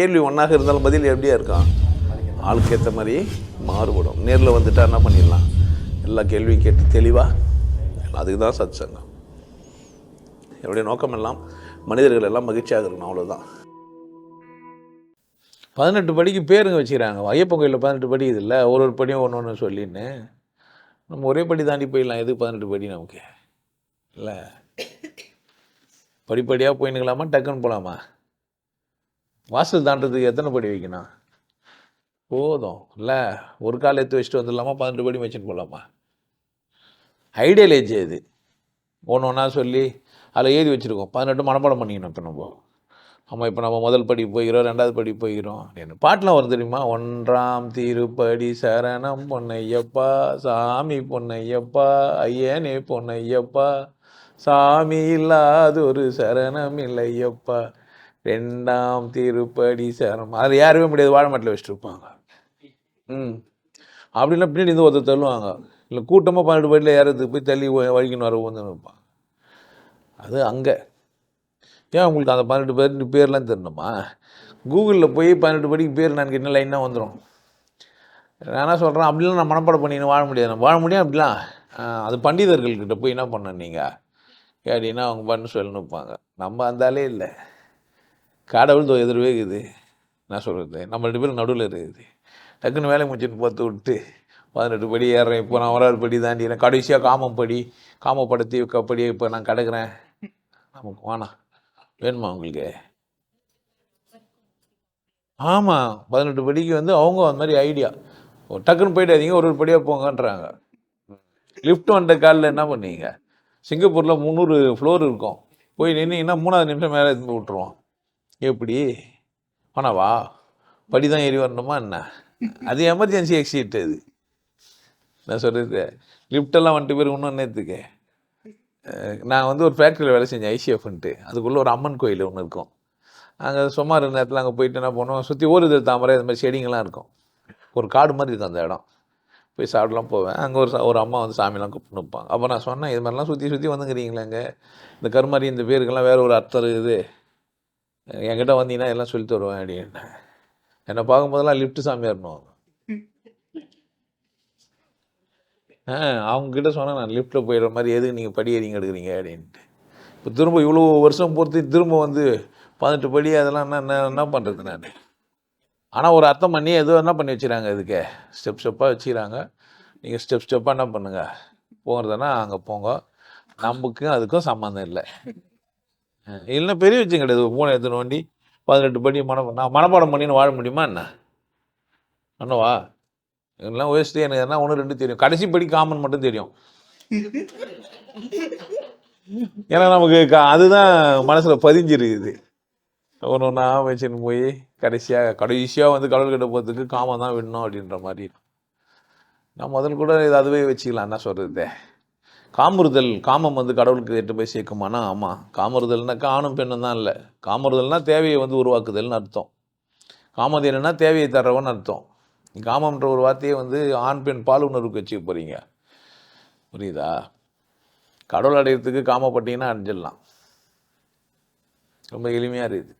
கேள்வி ஒன்றாக இருந்தாலும் பதில் எப்படியா இருக்கான் ஆளுக்கு ஏற்ற மாதிரி மாறுபடும். நேரில் வந்துட்டா என்ன பண்ணிடலாம்? எல்லா கேள்வியும் கேட்டு தெளிவாக அதுக்கு தான் சத் சங்கம் என்னுடைய நோக்கம் எல்லாம் மனிதர்கள் எல்லாம் மகிழ்ச்சியாக இருக்கணும் அவ்வளோதான் பதினெட்டு படிக்கு பேருங்க வச்சுக்கிறாங்க. ஐயப்பன் கோயிலில் பதினெட்டு படி இது இல்லை. ஒரு ஒரு படியும் ஒன்று ஒன்று சொல்லின்னு. நம்ம ஒரே படி தாண்டி போயிடலாம். எதுக்கு பதினெட்டு படி நமக்கு? இல்லை. படிப்படியாக போயின்னுக்கலாமா? டக்குன்னு போகலாமா வாசல் தாண்டதுக்கு எத்தனை படி வைக்கணும்? போதும். இல்லை ஒரு கால் எடுத்து வச்சுட்டு வந்துடலாமா? பதினெட்டு படி வச்சுட்டு போகலாமா ஐடியாலேஜ் இது. ஒன்று ஒன்றா சொல்லி அதில் எழுதி வச்சுருக்கோம். பதினெட்டு மனப்பாடம் பண்ணிக்கணும் இப்போ நம்ம. ஆமாம் இப்போ நம்ம முதல் படி போய்கிறோம் ரெண்டாவது படி போய்கிறோம் என்ன பாட்டெலாம் வரும் தெரியுமா? ஒன்றாம் திருப்படி சரணம் பொன்னையப்பா சாமி பொன்னையப்பா ஐயனே பொன்னையப்பா சாமி இல்லாத ஒரு சரணம் இல்லையப்பா. ரெண்டாம் திருப்படி சரம் அதில் யாருமே முடியாது வாழை மாட்டில் வச்சுட்டு இருப்பாங்க ம். அப்படின்னா பின்னாடி இருந்து ஒருத்தர் தள்ளுவாங்க. இல்லை கூட்டமாக பன்னெண்டு படியில் ஏறதுக்கு போய் தள்ளி வ- வழிக்கின்னு வர வந்து இருப்பான். அது அங்கே. ஏன் உங்களுக்கு அந்த பன்னெண்டு பேர் பேர்லாம் தெரியணுமா? கூகுளில் போய் பன்னெண்டு படிக்கு பேர் நான் கேட்டால் லைனாக வந்துடும் நான் என்ன சொல்கிறேன் அப்படிலாம் நான் மனப்பாடம் பண்ணின்னு வாழ முடியாது. நான் வாழ முடியும் அப்படிலாம். அது பண்டிதர்கள்கிட்ட போய் என்ன பண்ண நீங்கள் கேட்டீங்கன்னா அவங்க பண்ணு சொல்லணுப்பாங்க இருப்பாங்க. நம்ம அந்தாலே இல்லை. கடவுள் தோ எதிர்வே இருக்குது. நான் சொல்கிறது நம்ம ரெண்டு பேரும் நடுவில் இருக்குது. டக்குன்னு வேலை முடிச்சுட்டு பார்த்து விட்டு பதினெட்டு படி ஏறுறேன். இப்போ நான் ஒரு படி தாண்டிக்கிறேன் கடைசியாக காமம் படி காமப்படுத்தி படி இப்போ நான் கிடக்குறேன். நமக்கு வேணாம் வேணுமா உங்களுக்கு? ஆமாம் பதினெட்டு படிக்கு வந்து அவங்க அந்த மாதிரி ஐடியா டக்குன்னு போயிட்டாதீங்க ஒரு ஒரு படியாக போங்கன்றாங்க. லிஃப்ட் வந்த காலில் என்ன பண்ணீங்க? சிங்கப்பூரில் முந்நூறு ஃப்ளோர் இருக்கும். போய் நின்னீங்கன்னா மூணாவது நிமிஷம் மேலே எடுத்து விட்ருவோம் எப்படி? போனவா? படி தான் ஏறி வரணுமா என்ன? அது எமர்ஜென்சி எக்ஸிட் அது நான் சொல்கிறது லிஃப்டெல்லாம் வந்துட்டு பேர் இன்னும் நேற்றுக்கு நான் வந்து ஒரு ஃபேக்ட்ரியில் வேலை செஞ்சேன் ஐசிஎஃப்ன்ட்டு அதுக்குள்ளே ஒரு அம்மன் கோயில் ஒன்று இருக்கும். அங்கே சும்மா நேரத்தில் அங்கே போயிட்டு என்ன பண்ணுவோம் சுற்றி ஓடுது தாமரை இந்த மாதிரி செடிங்கெல்லாம் இருக்கும். ஒரு காடு மாதிரி இருக்கும் அந்த இடம். போய் சாப்பிடலாம் போவேன். அங்கே ஒரு ஒரு அம்மா வந்து சாமிலாம் கூப்பிட்டு நிற்பாங்க அப்போ நான் சொன்னேன் இது மாதிரிலாம் சுற்றி சுற்றி வந்துங்கிறீங்களேங்க இந்த கருமாரி இந்த பேருக்கெல்லாம் வேறு ஒரு அர்த்தம் இருக்குது. என்கிட்ட வந்தீங்கன்னா எல்லாம் சொல்லி தருவேன் அப்படின்னு என்னை பார்க்கும்போதெல்லாம் லிஃப்ட் சாமியார் இருந்தோம் ஆ அவங்கக்கிட்ட சொன்னேன் நான் லிஃப்ட்டில் போயிடுற மாதிரி எதுக்கு நீங்கள் படி ஏறிங்க எடுக்கிறீங்க அப்படின்ட்டு இப்போ திரும்ப இவ்வளோ வருஷம் பொறுத்து திரும்ப வந்து பதினெட்டு படி அதெல்லாம் என்ன என்ன என்ன பண்ணுறது நான்? ஆனால் ஒரு அர்த்தம் பண்ணி ஏதோ என்ன பண்ணி வச்சுறாங்க இதுக்கு? ஸ்டெப் ஸ்டெப்பாக வச்சுக்கிறாங்க. நீங்கள் ஸ்டெப் ஸ்டெப்பாக என்ன பண்ணுங்கள் போகிறதுனா அங்கே போங்க. நமக்கும் அதுக்கும் சம்மந்தம் இல்லை. இல்லைன்னா பெரிய விஷயம் கிடையாது. மூணு எடுத்துன்னு வண்டி பதினெட்டு படி மனப்பாடம் நான் மனப்பாடம் பண்ணின்னு வாழ முடியுமா என்ன? என்னவா எல்லாம் வேஸ்ட்டு எனக்கு என்ன ஒன்று ரெண்டு தெரியும். கடைசி படி காமன் மட்டும் தெரியும். ஏன்னா நமக்கு க- அதுதான் மனசில் பதிஞ்சிருக்குது. ஒன்று ஒன்றா வச்சுன்னு போய் கடைசியாக கடைசியாக வந்து கடவுள் கிட்ட போகிறதுக்கு காமம் தான் விடணும் அப்படின்ற மாதிரி நான் முதல் கூட இது அதுவே வச்சுக்கலாம் என்ன சொல்கிறது காமுறுதல் காமம் வந்து கடவுளுக்கு எட்டு போய் சேர்க்குமானா? ஆமாம் காமுறுதல்னாக்கா ஆணும் பெண்ணும் தான் இல்லை. காமுறுதல்னால் தேவையை வந்து உருவாக்குதல்னு அர்த்தம். காமதேனா தேவையை தர்றவன் அர்த்தம். காமம்ன்ற ஒரு வார்த்தையை வந்து ஆண் பெண் பாலுணர்வுக்கு வச்சுக்க போகிறீங்க புரியுதா? கடவுள் அடையிறதுக்கு காமப்பட்டீங்கன்னா அடைஞ்சிடலாம். ரொம்ப எளிமையாக இருக்குது.